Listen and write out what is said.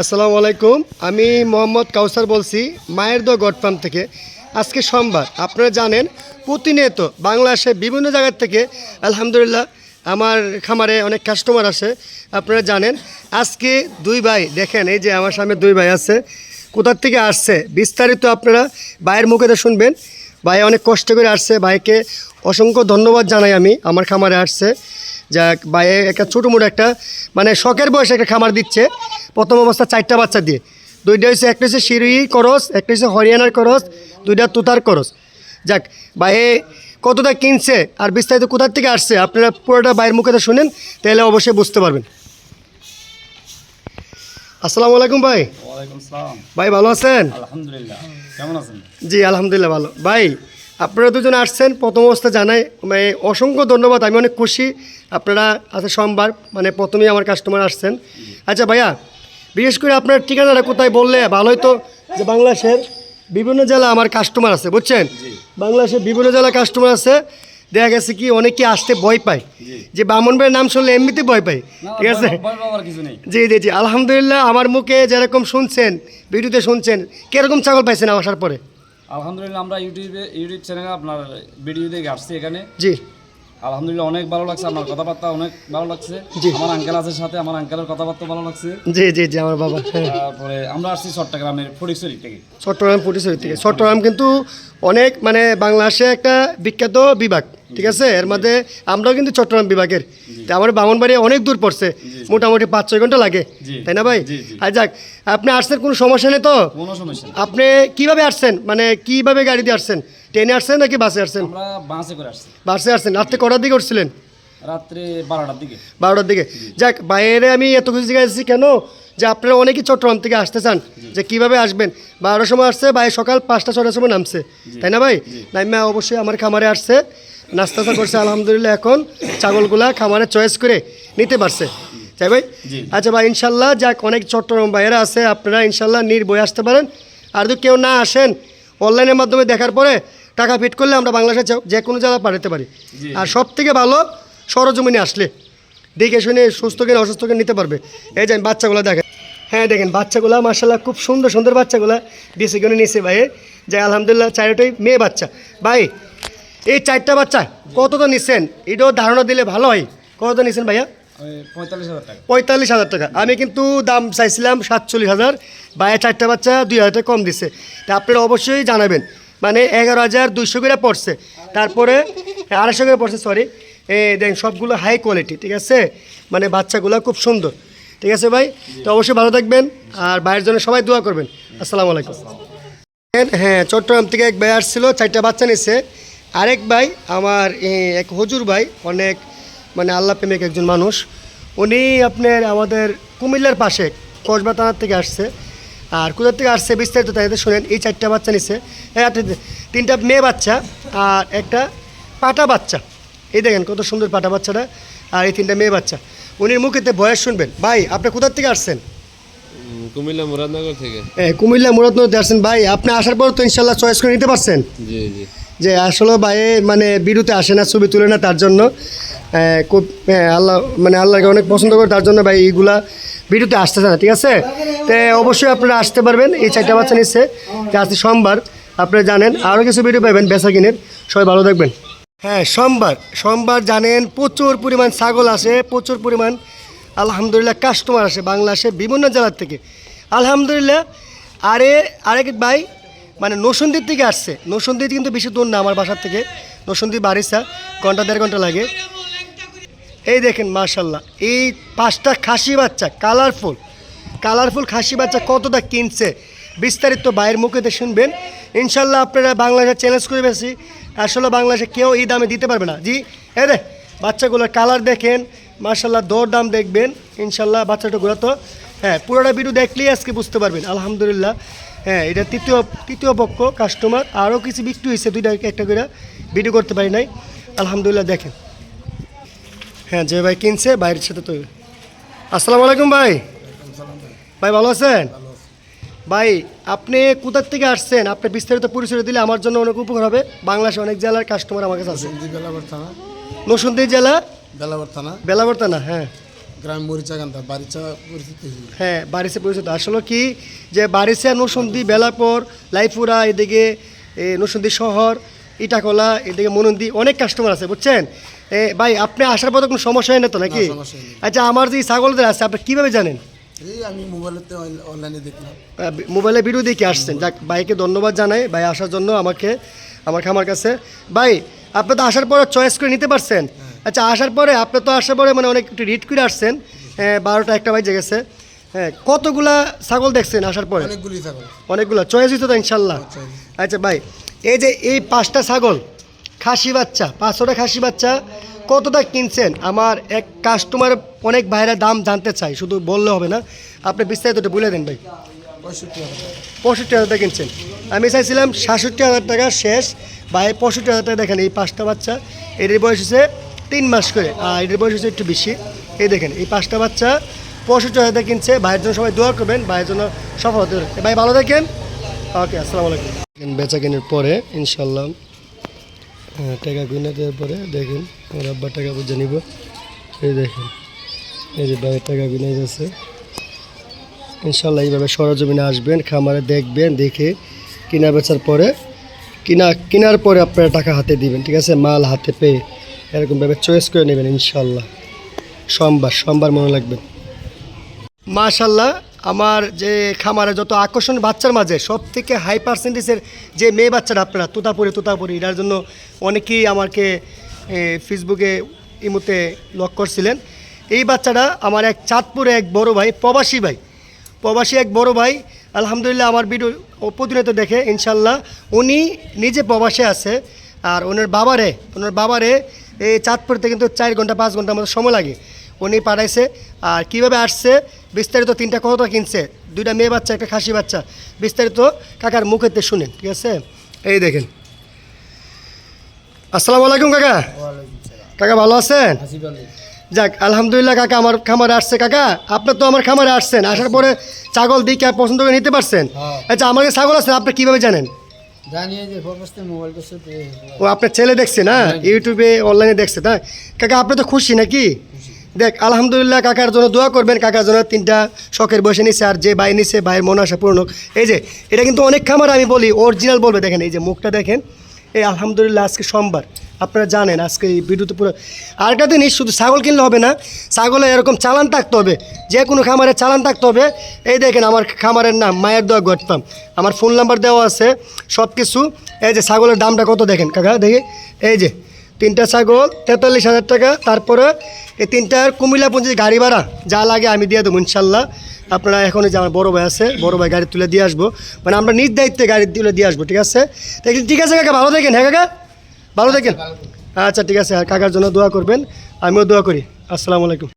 আসসালামু আলাইকুম। আমি মোহাম্মদ কাউসার বলছি মায়ের দো গড ফার্ম থেকে। আজকে সোমবার, আপনারা জানেন, প্রতিনিয়ত বাংলাদেশে বিভিন্ন জায়গার থেকে, আলহামদুলিল্লাহ, আমার খামারে অনেক কাস্টমার আসে। আপনারা জানেন, আজকে দুই ভাই, দেখেন, এই যে আমার সামনে দুই ভাই আছে কোথার থেকে আসছে? বিস্তারিত আপনারা ভাইয়ের মুখে শুনবেন। ভাই অনেক কষ্ট করে আসছে। ভাইকে অসংখ্য ধন্যবাদ জানাই আমি, আমার খামারে আসছে। যাক ভাই একটা ছোটো মোটো একটা মানে শখের বয়সে একটা খামার দিচ্ছে। প্রথম অবস্থা চারটা বাচ্চা দিয়ে। দুইটা হচ্ছে একটা হচ্ছে সিরুই করস একটা হচ্ছে হরিয়ানার করস দুইটা তুতার করস। যাক ভাই কতটা কিনছে আর বিস্তারিত কোথার থেকে আসছে আপনারা পুরোটা ভাইয়ের মুখে তো শুনেন তাহলে অবশ্যই বুঝতে পারবেন। আসসালামু আলাইকুম ভাই। ভাই ভালো আছেন? আলহামদুলিল্লাহ। কেমন আছেন? জি আলহামদুলিল্লাহ ভালো। ভাই আপনারা দুজন আসছেন প্রথম অবস্থা জানাই। মানে অসংখ্য ধন্যবাদ আমি অনেক খুশি। আপনারা আছে সোমবার মানে প্রথমেই আমার কাস্টমার আসছেন। আচ্ছা ভাইয়া বিশেষ করে আপনার ঠিকানাটা কোথায় বললে ভালো হতো যে বাংলাদেশের বিভিন্ন জেলা আমার কাস্টমার আছে বুঝছেন? বাংলাদেশের বিভিন্ন জেলা কাস্টমার আছে। দেখা গেছে কি অনেকে আসতে ভয় পায়। যে বামন ভাইয়ের নাম শুনলে এমনিতে ভয় পায়। ঠিক আছে? জি জি জি। আলহামদুলিল্লাহ আমার মুখে যেরকম শুনছেন ভিডিওতে শুনছেন কীরকম ছাগল পাইছেন আসার পরে? আলহামদুলিল্লাহ আমরা ইউটিউবে ইউটিউব চ্যানেলে আপনার ভিডিও দেখে আসছি এখানে। জি। আলহামদুলিল্লাহ অনেক ভালো লাগছে আমার কথাবার্তা অনেক ভালো লাগছে। আমার আঙ্কেল আছে সাথে আমার আঙ্কেলের কথাবার্তা ভালো লাগছে। জি জি জি আমার বাবা। তারপরে আমরা আসছি চট্টগ্রামের ফটিকছড়ি থেকে। চট্টগ্রাম পুটিশরি থেকে। চট্টগ্রাম কিন্তু অনেক মানে বাংলাদেশে একটা বিখ্যাত বিভাগ। ঠিক আছে? এর মধ্যে আমরাও কিন্তু চট্টগ্রাম বিভাগের। তা আমার বামনবাড়ি অনেক দূর পড়ছে। মোটামুটি পাঁচ ছয় ঘণ্টা লাগে। তাই না ভাই। আর যাক আপনি আসছেন কোনো সমস্যা নেই তো? আপনি কীভাবে আসছেন? মানে কীভাবে গাড়ি দিয়ে আসছেন? ট্রেনে আসছেন নাকি বাসে আসছেন? বাসে বাসে আসছেন। রাত্রে কটার দিকে উঠছিলেন? রাত্রে বারোটার দিকে। বারোটার দিকে। যাক বাইরে আমি এত কিছু জিজ্ঞাসা কেন? যে আপনারা অনেকেই চট্টগ্রাম থেকে আসতে চান যে কীভাবে আসবেন? বারোটার সময় আসছে ভাই সকাল পাঁচটা ছটার সময় নামছে। তাই না ভাই? নাইমা অবশ্যই আমার খামারে আসছে। নাস্তা করছে আলহামদুলিল্লাহ এখন ছাগলগুলা খামারে চয়েস করে নিতে পারছে। তাই ভাই? আচ্ছা ভাই ইনশাল্লাহ যাক অনেক চট্টগ্রাম বাইরে আছে আপনারা ইনশাল্লাহ নির্ভয় আসতে পারেন। আর যদি কেউ না আসেন অনলাইনের মাধ্যমে দেখার পরে টাকা ফিট করলে আমরা বাংলাদেশে যে- কোনো জায়গায় পাঠাতে পারি। আর সব থেকে ভালো সরজমিনে আসলে। দেখে শুনে সুস্থ কিনা অসুস্থ কিনা নিতে পারবে। এই যে বাচ্চাগুলো দেখেন। হ্যাঁ দেখেন বাচ্চাগুলো মার্শাল্লাহ খুব সুন্দর সুন্দর বাচ্চাগুলো বেশি করে নিয়েছে ভাই। যে আলহামদুলিল্লাহ চারটাই মেয়ে বাচ্চা। ভাই এই চারটা বাচ্চা কতটা নিচ্ছেন এটাও ধারণা দিলে ভালো হয়। কতটা নিচ্ছেন ভাইয়া? পঁয়তাল্লিশ হাজার টাকা। আমি কিন্তু দাম চাইছিলাম সাতচল্লিশ হাজার। বাইরে চারটা বাচ্চা দুই হাজার টাকা কম দিচ্ছে তা আপনারা অবশ্যই জানাবেন। মানে এগারো হাজার দুইশো করে পড়ছে। তারপরে আড়াইশো করে পড়ছে সরি এই দেখেন সবগুলো হাই কোয়ালিটি ঠিক আছে? মানে বাচ্চাগুলো খুব সুন্দর। ঠিক আছে ভাই? তো অবশ্যই ভালো থাকবেন। আর বাইরের জন্য সবাই দোয়া করবেন। আসসালামু আলাইকুম। হ্যাঁ চট্টগ্রাম থেকে এক ভাই আসছিল চারটা বাচ্চা নিচ্ছে আরেক ভাই আমার এক হজুর ভাই, অনেক মানে আল্লাহ প্রেমিক একজন মানুষ। উনি আপনার আমাদের কুমিল্লার পাশে কসবা থানার থেকে আসছে। আর কোথার থেকে আসছে বিস্তারিত তাই শুনেন, এই চারটা বাচ্চা এই একটা- তিনটা মেয়ে বাচ্চা আর একটা পাটা বাচ্চা। এই দেখেন কত সুন্দর পাটা বাচ্চাটা আর এই তিনটা মেয়ে বাচ্চা। উনির মুখেতে বয়স শুনবেন। ভাই, আপনি কোথার থেকে আসছেন? কুমিল্লা মুরাদনগর থেকে। এ, কুমিল্লা মুরাদনগরতে আসছেন ভাই। আপনি আসার পর তো ইনশাল্লাহ চয়েস করে নিতে পারছেন? জি জি। যে আসলে ভাই মানে বিরুতে আসে না ছবি তুলে না তার জন্য। খুব আল্লাহ মানে আল্লাহকে অনেক পছন্দ করে তার জন্য ভাই এইগুলা বিরুতে আসতেছে না ঠিক আছে? তো অবশ্যই আপনারা আসতে পারবেন এই চারটা বাচ্চা নিচ্ছে। যে আজকে সোমবার আপনারা জানেন আরও কিছু ভিডিও পাবেন বেচা কিনের। সবাই ভালো থাকবেন। হ্যাঁ সোমবার সোমবার জানেন প্রচুর পরিমাণ ছাগল আসে প্রচুর পরিমাণ আলহামদুলিল্লাহ কাস্টমার আসে বাংলাদেশে বিভিন্ন জেলার থেকে। আলহামদুলিল্লাহ, আরে, আরেক ভাই মানে নসন্দির থেকে আসছে। নসন্দির কিন্তু বেশি দূর না আমার বাসার থেকে। নসন্দি বারিসা ঘণ্টা দেড় ঘণ্টা লাগে। এই দেখেন মাশাল্লাহ এই পাঁচটা খাসি বাচ্চা কালারফুল কালারফুল খাসি বাচ্চা কতটা কিনছে? বিস্তারিত বাইরের মুখেতে শুনবেন। ইনশাল্লাহ আপনারা বাংলাদেশে চ্যালেঞ্জ করে বেশি আসলে বাংলাদেশে কেউ এই দামে দিতে পারবে না। জি এ রে বাচ্চাগুলোর কালার দেখেন। মার্শাল্লাহ দর দাম দেখবেন ইনশাল্লাহ বাচ্চাটাগুলো তো হ্যাঁ পুরোটা ভিডিও দেখলেই আজকে বুঝতে পারবেন আলহামদুলিল্লাহ। হ্যাঁ এটা তৃতীয় তৃতীয় পক্ষ কাস্টমার আরও কিছু বিক্রি হয়েছে দুইটা একটা করে ভিডিও করতে পারি নাই। আলহামদুলিল্লাহ দেখেন। হ্যাঁ যে ভাই কিনছে বাইরের সাথে তো আসসালামু আলাইকুম ভাই। ভাই ভালো আছেন? ভাই আপনি কোথার থেকে আসছেন? আপনার বিস্তারিত পরিচয় দিলে আমার জন্য অনেক উপকার হবে। বাংলাদেশে অনেক জেলার কাস্টমার আমার কাছে আছে। নসুন্দি জেলা বেলাবর থানা। হ্যাঁ। গ্রাম মরিচাকান্দা বারিচা পরিচিত হ্যাঁ পরিচিত আসলে কি যে বারিসে নসন্দি বেলাপর লাইপুরা এদিকে নসন্দি শহর ইটাকলা এদিকে মনন্দি অনেক কাস্টমার আছে বুঝছেন? এ, ভাই আপনি আসার পথে কোনো সমস্যা হয় না তো নাকি। আচ্ছা আমার যে ছাগলদের আছে আপনি কীভাবে জানেন? এই আমি মোবাইলেতে অনলাইনে দেখলাম। মোবাইলে ভিডিও দেখে আসছেন। যাক ভাইকে ধন্যবাদ জানাই। ভাই আসার জন্য আমাকে আমার খামার কাছে। ভাই আপনি তো আসার পরে চয়েস করে নিতে পারছেন। আচ্ছা আসার পরে আপনি তো আসার পরে মানে অনেক একটু রিড করে আসছেন। হ্যাঁ, বারোটা একটা বাজে গেছে। হ্যাঁ কতগুলা ছাগল দেখছেন আসার পরে? অনেকগুলি ছাগল। অনেকগুলো চয়েস হইতো তো ইনশাল্লাহ। আচ্ছা ভাই এই যে এই পাঁচটা ছাগল খাসি বাচ্চা পাঁচশোটা খাসি বাচ্চা কতটা কিনছেন? আমার এক কাস্টমার অনেক বাইরে দাম জানতে চাই শুধু বললে হবে না। আপনি বিস্তারিত একটু বলে দেন ভাই। পঁয়ষট্টি হাজার টাকা। কিনছেন। আমি চাইছিলাম সাতষট্টি হাজার টাকা শেষ ভাই পঁয়ষট্টি হাজার টাকা দেখেন এই পাঁচটা বাচ্চা। এদের বয়স হচ্ছে তিন মাস করে আর এদের বয়স হচ্ছে একটু বেশি। এই দেখেন এই পাঁচটা বাচ্চা হাজার টাকা কিনছে ভাইয়ের জন্য সবাই দোয়া করবেন ভাইয়ের জন্য সফল হতে। ভাই ভালো থাকেন। ওকে আসসালামু আলাইকুম। বেচা কেনার পরে ইনশাল্লাহ হ্যাঁ, টাকা কিনে দেওয়ার পরে দেখেন আমার আব্বার টাকা বুঝে নিব। এই দেখেন এই যে ভাইয়ের টাকা কিনে যাচ্ছে। ইনশাল্লাহ এইভাবে সরজমিনে আসবেন খামারে দেখবেন দেখে কিনা বেচার পরে কিনা কেনার পরে আপনারা টাকা হাতে দিবেন ঠিক আছে? মাল হাতে পেয়ে এরকমভাবে চয়েস করে নেবেন ইনশাল্লাহ। সোমবার সোমবার মনে রাখবেন মাশাল্লাহ, আমার যে খামারে যত আকর্ষণ বাচ্চার মাঝে সব থেকে হাই পার্সেন্টেজের যে মেয়ে বাচ্চারা আপনারা, তোতাপুরি তোতাপুরি, এটার জন্য অনেকেই আমাকে ফেসবুকে ইমুতে লক করছিলেন। এই বাচ্চাটা আমার এক চাঁদপুরে এক বড় ভাই, প্রবাসী ভাই। প্রবাসী এক বড় ভাই, আলহামদুলিল্লাহ আমার ভিডিও প্রতিনিয়ত দেখে, ইনশাল্লাহ। উনি নিজে প্রবাসে আছে, আর ওনার বাবারে ওনার বাবারে এই চাঁদপুরতে কিন্তু চার ঘণ্টা পাঁচ ঘণ্টার মতো সময় লাগে। উনি পাঠাইছে আর কীভাবে আসছে বিস্তারিত তিনটা কত কিনছে। দুইটা মেয়ে বাচ্চা একটা খাসি বাচ্চা। বিস্তারিত কাকার মুখেতে শুনেন ঠিক আছে? এই দেখেন। আসসালামু আলাইকুম কাকা। কাকা ভালো আছেন? যাক আলহামদুলিল্লাহ কাকা আমার খামারে আসছে। কাকা আপনি তো আমার খামারে আসছেন আসার পরে ছাগল দিকে পছন্দ করে নিতে পারছেন। আচ্ছা আমার ছাগল আছে আপনি কীভাবে জানেন? ও আপনার ছেলে দেখছে না? ইউটিউবে অনলাইনে দেখছে তাই? কাকা আপনি তো খুশি নাকি? দেখ আলহামদুলিল্লাহ কাকার জন্য দোয়া করবেন। কাকার জন্য তিনটা শখের বসে নিছে আর যে ভাই নিছে ভাইয়ের মন আসা পূর্ণ এই যে এটা কিন্তু অনেক খামার আমি বলি অরিজিনাল বলবে। দেখেন এই যে মুখটা দেখেন। এই আলহামদুলিল্লাহ আজকে সোমবার। আপনারা জানেন আজকে এই ভিডিওতে পুরো আরেকটা জিনিস, শুধু ছাগল কিনলে হবে না, ছাগলে এরকম চালান থাকতে হবে, যে কোনো খামারে চালান থাকতে হবে। এই দেখেন আমার খামারের নাম, মায়ের দোয়া গটপাম আমার ফোন নাম্বার দেওয়া আছে সব কিছু এই যে ছাগলের দামটা কত দেখেন, কাকা, দেখি। এই যে, তিনটা ছাগল, তেতাল্লিশ হাজার টাকা। তারপরে এই তিনটার কুমিল্লা পঞ্চায়েত গাড়ি ভাড়া, যা লাগে আমি দিয়ে দেবো, ইনশাল্লাহ। আপনারা এখন যে আমার বড়ো ভাই আছে, বড় ভাই গাড়ি তুলে দিয়ে আসব। মানে আমরা নিজ দায়িত্বে গাড়ি তুলে দিয়ে আসব, ঠিক আছে? ঠিক আছে কাকা, ভালো থাকেন হ্যাঁ কাকা? ভালো থাকেন? আচ্ছা ঠিক আছে। আর কাকার জন্য দোয়া করবেন। আমিও দোয়া করি। আসসালামু আলাইকুম।